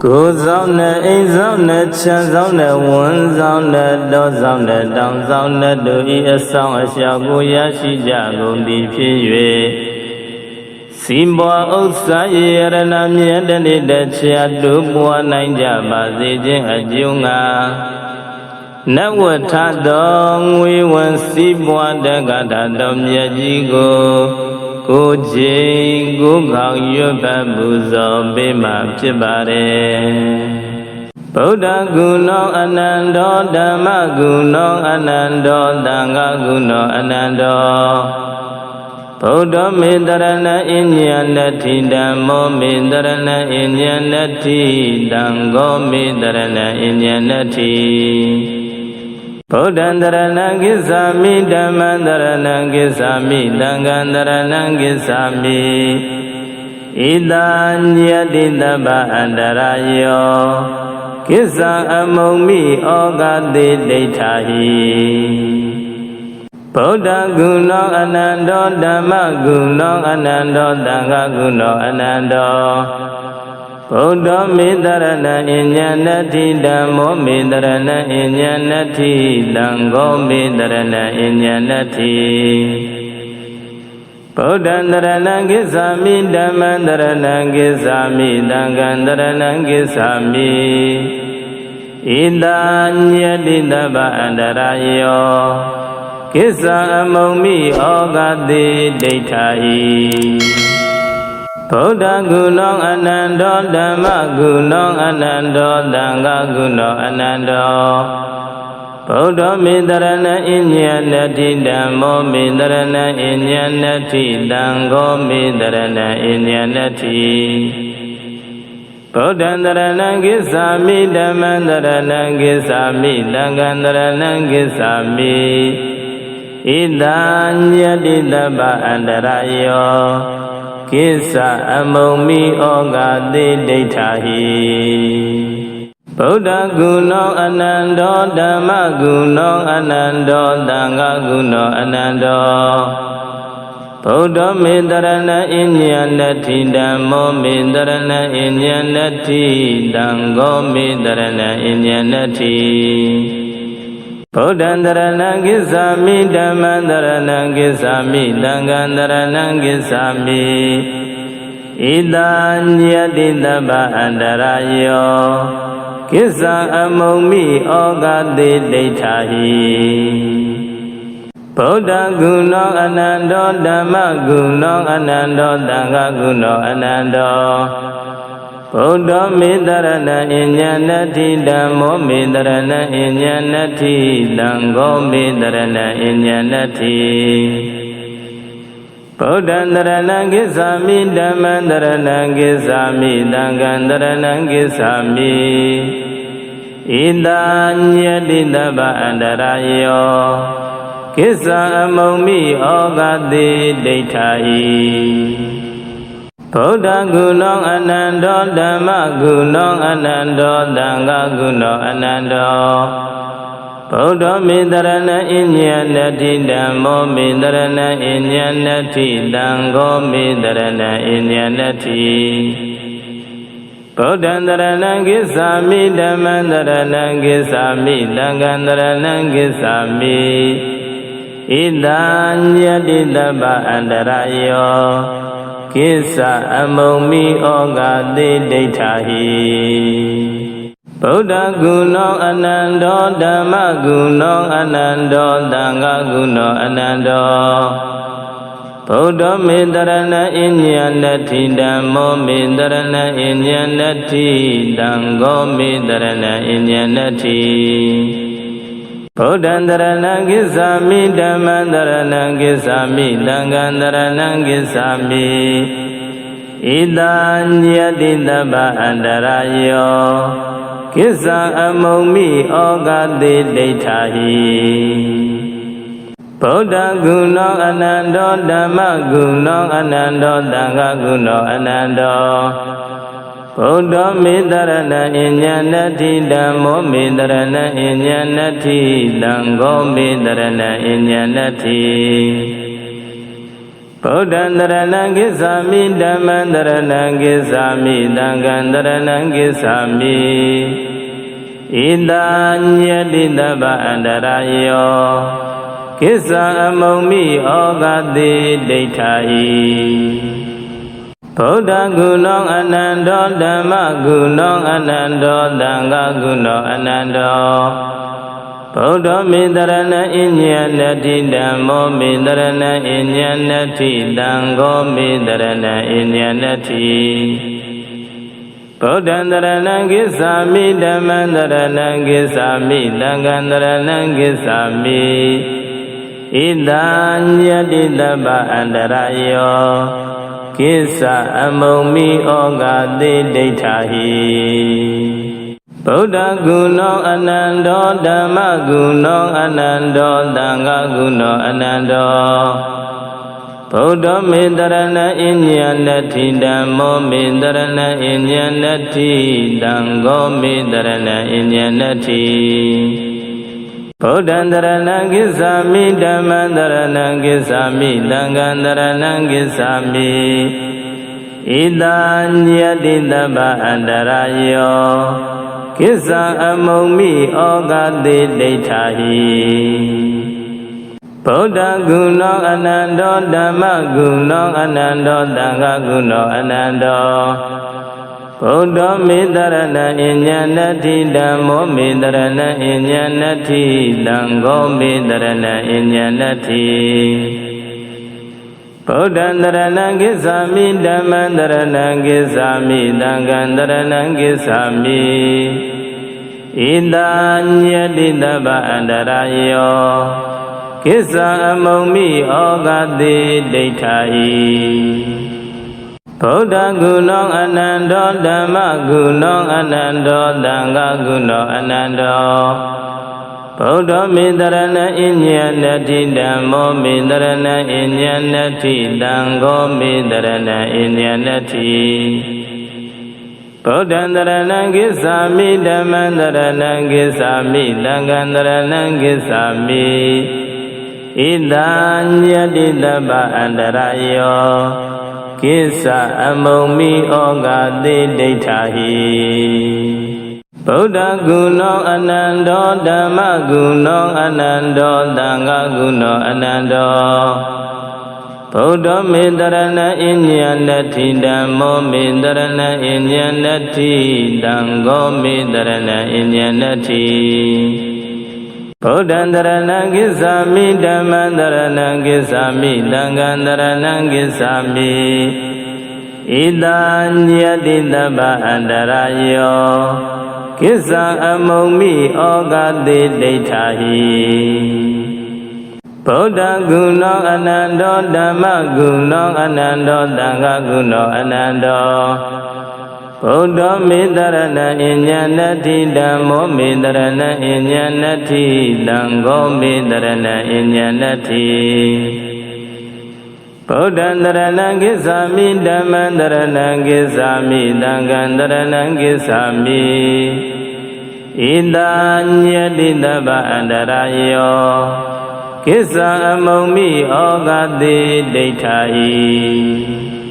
ကိုယ်ဆောင်နဲ့အိမ်ဆောင်နဲ့ခြံဆောင်နဲ့ဝန်းဆောင်နဲ့တောဆောင်နဲ့တောင်ဆောင်နဲ့တို့ဤအဆောင်အရှောက်ကိုရရှိကြကုန်သည်ဖြစ်၍စီးပွားဥစ္စာရေရဏမြတ်တနေ့တချာတို့ပွားနိုင်ကြပါစေခြင်းအကျိုးငါနဝထသောငွေဝန်စီးပွားတက္ကတာတော်မြတ်ကြီးကို ကိုချိန်ကိုခေါင်ရွတ်ပတ်ပူဇော်ပေးမှဖြစ်ပါတယ်ဗုဒ္ဓဂုဏောအနန္တောဓမ္မဂုဏောအနန္တောသံဃဂုဏောအနန္တောဗုဒ္ဓမေတရဏအညနတိဓမ္မောမေတရဏအညနတိတံဃောမေတရဏအညနတိ ဗုဒ္ဓံတရဏံကိသာမိဓမ္မံတရဏံကိသာမိသံဃံတရဏံကိသာမိဣတံညတိတပ္ပအန္တရာယောကိစ္ဆံအမုံမိဩဃတိဒိဋ္ဌာဟိဗုဒ္ဓဂုဏောအနန္တောဓမ္မဂုဏောအနန္တောသံဃဂုဏောအနန္တော ဗုဒ္ဓမေတရဏအညနတိဓမ္မောမေတရဏအညနတိသံဃောမေတရဏအညနတိဗုဒ္ဓံတရဏံကိသာမိဓမ္မံတရဏံကိသာမိသံဃံတရဏံကိသာမိဣတံညတိတပ္ပအန္တရာယောကိစ္ဆံအမုံမိဩဃတိဒိဋ္ဌာဟိ ဗုဒ္ဓဂုဏောအနန္တောဓမ္မဂုဏောအနန္တောသံဃဂုဏောအနန္တောဗုဒ္ဓမေတရဏအညနတိဓမ္မောမေတရဏအညနတိသံဃောမေတရဏအညနတိဗုဒ္ဓံတရဏံကိသာမိဓမ္မံတရဏံကိသာမိသံဃံတရဏံကိသာမိဣဒံညတိတပ္ပအန္တရာယော ကိစ္စအမုံမိဩဃတိဒိဋ္ဌာဟိဗုဒ္ဓဂုဏောအနန္တောဓမ္မဂုဏောအနန္တောသံဃဂုဏောအနန္တောဗုဒ္ဓမေတရဏအညနတိဓမ္မောမေတရဏအညနတိသံဃောမေတရဏအညနတိ ဗုဒ္ဓံတရဏံကိသာမိဓမ္မံတရဏံကိသာမိသံဃံတရဏံကိသာမိဣတံညတိတပ္ပအန္တရာယောကိစ္စံအမုံမိဩဃတိဒိဋ္ဌာဟိဗုဒ္ဓဂုဏောအနန္တောဓမ္မဂုဏောအနန္တောသံဃဂုဏောအနန္တော ဗုဒ္ဓမေတရဏအညနတိဓမ္မောမေတရဏအညနတိသံဃောမေတရဏအညနတိဗုဒ္ဓံတရဏံကိသာမိဓမ္မံတရဏံကိသာမိသံဃံတရဏံကိသာမိဣတံညတိတပ္ပအန္တရာယောကိစ္ဆံအမုံမိဩဃတိဒိဋ္ဌာဟိ ဗုဒ္ဓဂုဏောအနန္တောဓမ္မဂုဏောအနန္တောသံဃဂုဏောအနန္တောဗုဒ္ဓမေတရဏအညနတိဓမ္မောမေတရဏအညနတိသံဃောမေတရဏအညနတိဗုဒ္ဓံတရဏံကိသာမိဓမ္မံတရဏံကိသာမိသံဃံတရဏံကိသာမိဣဒံညတိတပ္ပအန္တရာယော ကိစ္စအမုံမိဩဃတိဒိဋ္ဌာဟိဗုဒ္ဓဂုဏောအနန္တောဓမ္မဂုဏောအနန္တောသံဃဂုဏောအနန္တောဗုဒ္ဓမေတရဏအညနတိဓမ္မောမေတရဏအညနတိသံဃောမေတရဏအညနတိ ဗုဒ္ဓံတရဏံကိသာမိဓမ္မံတရဏံကိသာမိသံဃံတရဏံကိသာမိဣတံညတိတပ္ပအန္တရာယောကိစ္စံအမုံမိဩဃတိဒိဋ္ဌာဟိဗုဒ္ဓဂုဏောအနန္တောဓမ္မဂုဏောအနန္တောသံဃဂုဏောအနန္တော ဗုဒ္ဓမေတရဏအညနတိဓမ္မောမေတရဏအညနတိသံဃောမေတရဏအညနတိဗဗုဒ္ဓံတရဏံကိသာမိဓမ္မံတရဏံကိသာမိသံဃံတရဏံကိသာမိဣဒာညတိတဗ္ဗအန္တရာယောကိစ္ဆာအမုံမိဩဃတိဒိဋ္ဌာဤ ဗုဒ္ဓဂုဏောအနန္တောဓမ္မဂုဏောအနန္တောသံဃဂုဏောအနန္တောဗုဒ္ဓမေတရဏအညနတိဓမ္မောမေတရဏအညနတိတံဃောမေတရဏအညနတိဗုဒ္ဓံတရဏံကိသာမိဓမ္မံတရဏံကိသာမိသံဃံတရဏံကိသာမိဣဒာညတိတပ္ပအန္တရာယော ကိစ္စအမုံမိဩဃတိဒိဋ္ဌာဟိဗုဒ္ဓဂုဏောအနန္တောဓမ္မဂုဏောအနန္တောသံဃဂုဏောအနန္တောဗုဒ္ဓမေတရဏအညနတိဓမ္မောမေတရဏအညနတိသံဃောမေတရဏအညနတိ ဗုဒ္ဓံတရဏံကိသာမိဓမ္မံတရဏံကိသာမိသံဃံတရဏံကိသာမိဣဒာညတိတပ္ပအန္တရာယောကိသာအမုံမိဩဃတိဒိဋ္ဌာဟိဗုဒ္ဓဂုဏောအနန္တောဓမ္မဂုဏောအနန္တောသံဃဂုဏောအနန္တော ဗုဒ္ဓမေတရဏအညနတိဓမ္မောမေတရဏအညနတိသံဃောမေတရဏအညနတိဗုဒ္ဓံတရဏံကိသာမိဓမ္မံတရဏံကိသာမိသံဃံတရဏံကိသာမိဣဒာညတိတဗ္ဗအန္တရာယောကိစ္ဆာအမုံမိဩဃတိဒိဋ္ဌာဤ ဗုဒ္ဓဂုဏောအနန္တောဓမ္မဂုဏောအနန္တောသံဃဂုဏောအနန္တောဗုဒ္ဓမေတရဏအညနတိဓမ္မောမေတရဏအညနတိသံဃောမေတရဏအညနတိဗုဒ္ဓံတရဏံကိသာမိဓမ္မံတရဏံကိသာမိသံဃံတရဏံကိသာမိဣဒာညတိတပ္ပအန္တရာယော ကိစ္စအမုံမိဩဃတိဒိဋ္ဌာဟိဗုဒ္ဓဂုဏောအနန္တောဓမ္မဂုဏောအနန္တောသံဃဂုဏောအနန္တောဗုဒ္ဓမေတရဏအညနတိဓမ္မောမေတရဏအညနတိသံဃောမေတရဏအညနတိ ဗုဒ္ဓံတရဏံကိသာမိဓမ္မံတရဏံကိသာမိသံဃံတရဏံကိသာမိဣဒာညတိတပ္ပအန္တရာယောကိသာအမုံမိဩဃတိဒိဋ္ဌာဟိဗုဒ္ဓဂုဏောအနန္တောဓမ္မဂုဏောအနန္တောသံဃဂုဏောအနန္တော ဘုဒ္ဓမေတရဏအညနတိဓမ္မောမေတရဏအညနတိသံဃောမေတရဏအညနတိဗုဒ္ဓံတရဏံကိသာမိဓမ္မံတရဏံကိသာမိသံဃံတရဏံကိသာမိဣဒာညတိတပ္ပအန္တရာယောကိသာအမုံမိဩဃတိဒိဋ္ဌာဤ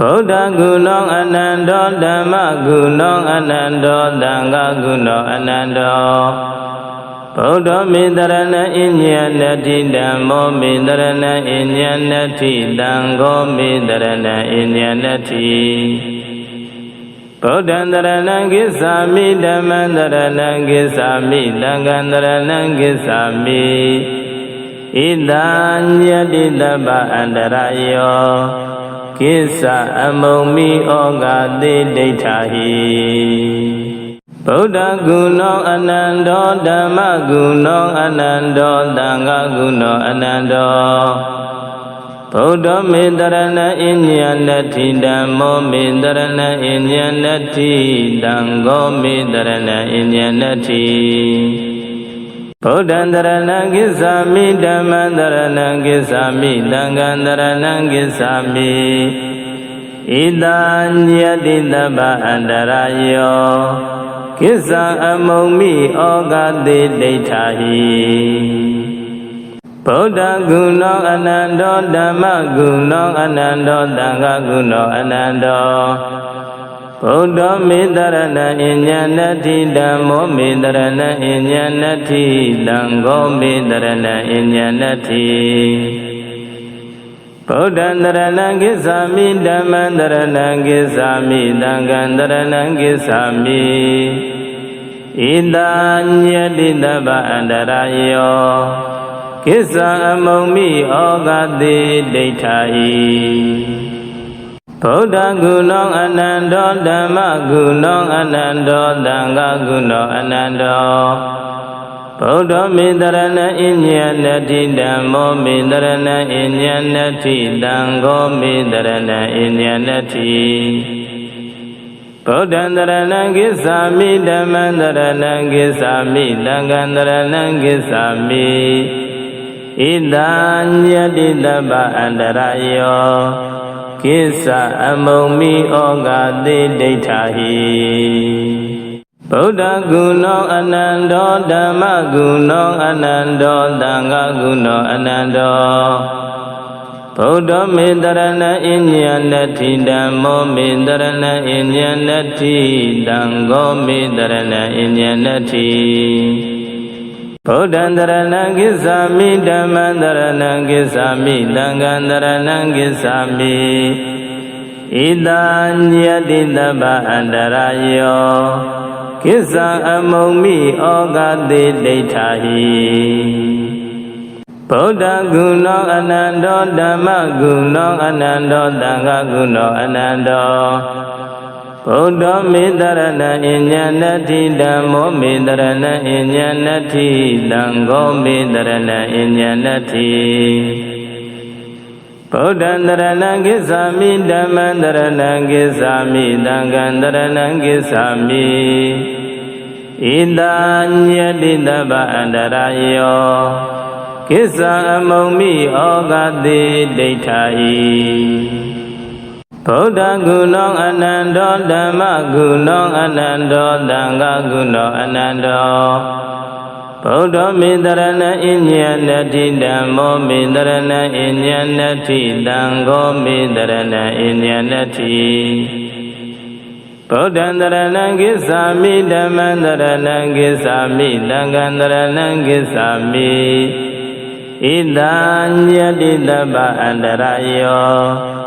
ဗုဒ္ဓဂုဏောအနန္တောဓမ္မဂုဏောအနန္တောသံဃဂုဏောအနန္တောဗုဒ္ဓမေတရဏအညနတိဓမ္မောမေတရဏအညနတိသံဃောမေတရဏအညနတိဗုဒ္ဓံတရဏံကိသာမိဓမ္မံတရဏံကိသာမိသံဃံတရဏံကိသာမိ ဣဒာညတိတပ္ပအန္တရာယောကိစ္စအမုံမိဩဃတိဒိဋ္ဌာဟိဗုဒ္ဓဂုဏောအနန္တောဓမ္မဂုဏောအနန္တောသံဃဂုဏောအနန္တောဗုဒ္ဓမေတရဏအညနတိဓမ္မောမေတရဏအညနတိသံဃောမေတရဏအညနတိ ဗုဒ္ဓံတရဏံကိသာမိဓမ္မံတရဏံကိသာမိသံဃံတရဏံကိသာမိဣဒာညတိတပ္ပအန္တရာယောကိသာအမုံမိဩဃတိဒိဋ္ဌာဟိဗဗုဒ္ဓဂုဏောအနန္တောဓမ္မဂုဏောအနန္တောသံဃာဂုဏောအနန္တော ဗုဒ္ဓမေတရဏအဉ္ဉနတိဓမ္မောမေတရဏအဉ္ဉနတိသံဃောမေတရဏအဉ္ဉနတိဗုဒ္ဓံတရဏံကိသာမိဓမ္မံတရဏံကိသာမိသံဃံတရဏံကိသာမိဣဒာညတိတဗ္ဗအန္တရာယောကိစ္ဆာအမုံမိဩဃတိဒိဋ္ဌာဤ ဗုဒ္ဓဂုဏောအနန္တောဓမ္မဂုဏောအနန္တောသံဃဂုဏောအနန္တောဗုဒ္ဓမေတရဏအညနတိဓမ္မောမေတရဏအညနတိသံဃောမေတရဏအညနတိဗုဒ္ဓံတရဏံကိသာမိဓမ္မံတရဏံကိသာမိသံဃံတရဏံကိသာမိဣဒာညတိတပ္ပအန္တရာယော ကိစ္စအမုံမိဩဃတိဒိဋ္ဌာဟိဗုဒ္ဓဂုဏောအနန္တောဓမ္မဂုဏောအနန္တောသံဃဂုဏောအနန္တောဗုဒ္ဓမေတရဏအညနတိဓမ္မောမေတရဏအညနတိသံဃောမေတရဏအညနတိ ဗုဒ္ဓံတရဏံကိသာမိဓမ္မံတရဏံကိသာမိသံဃံတရဏံကိသာမိဣဒာညတိတပ္ပအန္တရာယောကိသာအမုံမိဩဃတိဒိဋ္ဌာဟိဗုဒ္ဓဂုဏောအနန္တောဓမ္မဂုဏောအနန္တောသံဃဂုဏောအနန္တော ဗုဒ္ဓမေတရဏအညနတိဓမ္မောမေတရဏအညနတိသံဃောမေတရဏအညနတိဗုဒ္ဓံတရဏံကိသာမိဓမ္မံတရဏံကိသာမိသံဃံတရဏံကိသာမိဣဒာညတိတပ္ပအန္တရာယောကိသာအမုံမိဩဃတိဒိဋ္ဌာဤ ဗုဒ္ဓဂုဏောအနန္တောဓမ္မဂုဏောအနန္တောသံဃဂုဏောအနန္တောဗုဒ္ဓမေတရဏအညနတိဓမ္မောမေတရဏအညနတိသံဃောမေတရဏအညနတိဗုဒ္ဓံတရဏံကိသာမိဓမ္မံတရဏံကိသာမိသံဃံတရဏံကိသာမိဣဒာညတိတပ္ပအန္တရာယော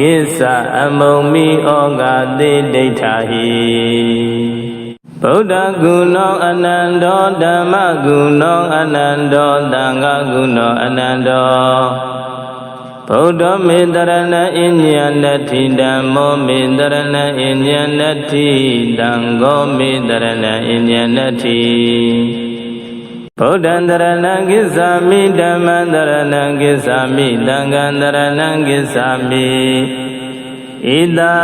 ကိစ္စအမုံမိဩဃတိဒိဋ္ဌာဟိဗုဒ္ဓဂုဏောအနန္တောဓမ္မဂုဏောအနန္တောသံဃဂုဏောအနန္တောဗုဒ္ဓမေတရဏအညနတိဓမ္မောမေတရဏအညနတိသံဃောမေတရဏအညနတိ ဗုဒ္ဓံတရဏံကိသာမိဓမ္မံတရဏံကိသာမိသံဃံတရဏံကိသာမိဣဒာ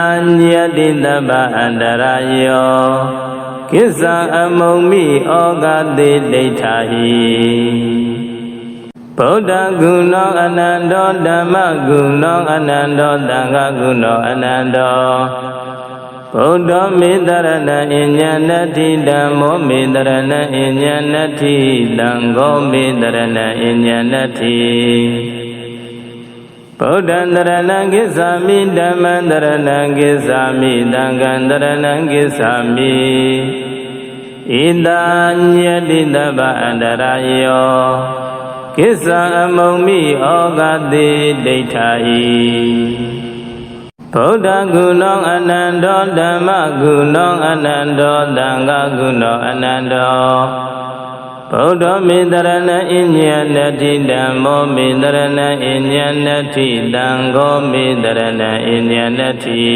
ညတိတပ္ပအန္တရာယောကိသာအမုံမိဩဃတိဒိဋ္ဌာဟိဗုဒ္ဓဂုဏောအနန္တောဓမ္မဂုဏောအနန္တောသံဃဂုဏောအနန္တော ဘုဒ္ဓမေတရဏအညနတိဓမ္မောမေတရဏအညနတိသံဃောမေတရဏအညနတိဗုဒ္ဓံတရဏံကိသာမိဓမ္မံတရဏံကိသာမိသံဃံတရဏံကိသာမိဣဒာညတိတပ္ပအန္တရာယောကိသာအမုံမိဩဃတိဒိဋ္ဌာဤ ဗုဒ္ဓဂုဏောအနန္တောဓမ္မဂုဏောအနန္တောသံဃဂုဏောအနန္တောဗုဒ္ဓမေတရဏအညနတိဓမ္မောမေတရဏအညနတိသံဃောမေတရဏအညနတိ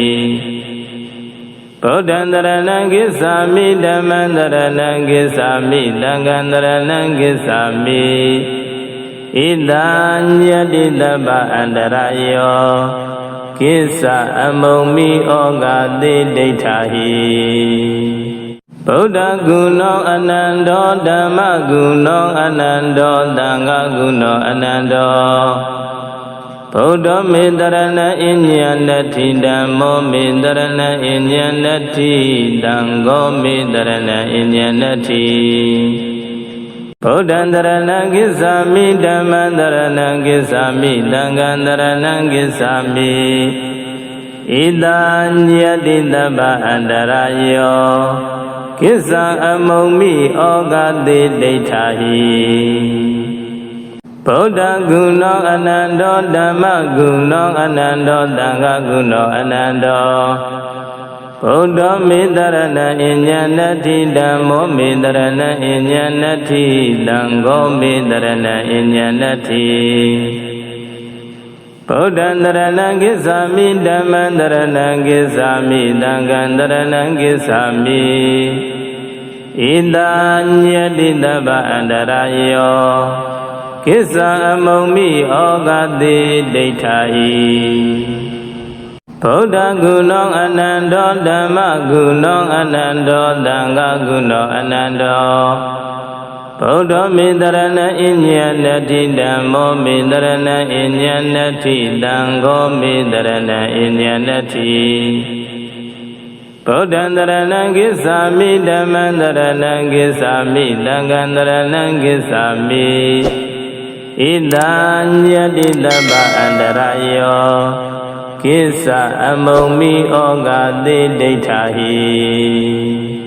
ဗုဒ္ဓံတရဏံကိသာမိဓမ္မံတရဏံကိသာမိသံဃံတရဏံကိသာမိဣဒာညတိတပ္ပအန္တရာယော ကိစ္စအမုံမိဩဃတိဒိဋ္ဌာဟိဗုဒ္ဓဂုဏောအနန္တောဓမ္မဂုဏောအနန္တောသံဃဂုဏောအနန္တောဗုဒ္ဓမေတရဏအညနတိဓမ္မောမေတရဏအညနတိသံဃောမေတရဏအညနတိ ဗုဒ္ဓံတရဏံကိစ္ဆာမိဓမ္မံတရဏံကိစ္ဆာမိသံဃံတရဏံကိစ္ဆာမိဣဒာညတိတပ္ပအန္တရာယောကိစ္ဆာအမုံမိဩဃတိဒိဋ္ဌာဟိဗုဒ္ဓဂုဏောအနန္တောဓမ္မဂုဏောအနန္တောသံဃဂုဏောအနန္တော ဘုဒ္ဓမေတရဏအဉ္ဉနတ္ထိဓမ္မောမေတရဏအဉ္ဉနတ္ထိသံဃောမေတရဏအဉ္ဉနတ္ထိဗုဒ္ဓံတရဏံကိစ္ဆာမိဓမ္မံတရဏံကိစ္ဆာမိသံဃံတရဏံကိစ္ဆာမိဣဒာညတိတပ္ပအန္တရာယောကိစ္ဆာအမုံမိဩဃတိဒိဋ္ဌာဟိ ဗုဒ္ဓဂုဏောအနန္တောဓမ္မဂုဏောအနန္တောသံဃဂုဏောအနန္တောဗုဒ္ဓမေတရဏအဉ္ဉနတ္ထိဓမ္မောမေတရဏအဉ္ဉနတ္ထိသံဃောမေတရဏအဉ္ဉနတ္ထိဗုဒ္ဓံတရဏံကိစ္ဆာမိဓမ္မံတရဏံကိစ္ဆာမိသံဃံတရဏံကိစ္ဆာမိဣဒာညတိတပ္ပအန္တရာယော ကိစ္ဆာအမုံမိဩဃတိဒိဋ္ဌာဟိ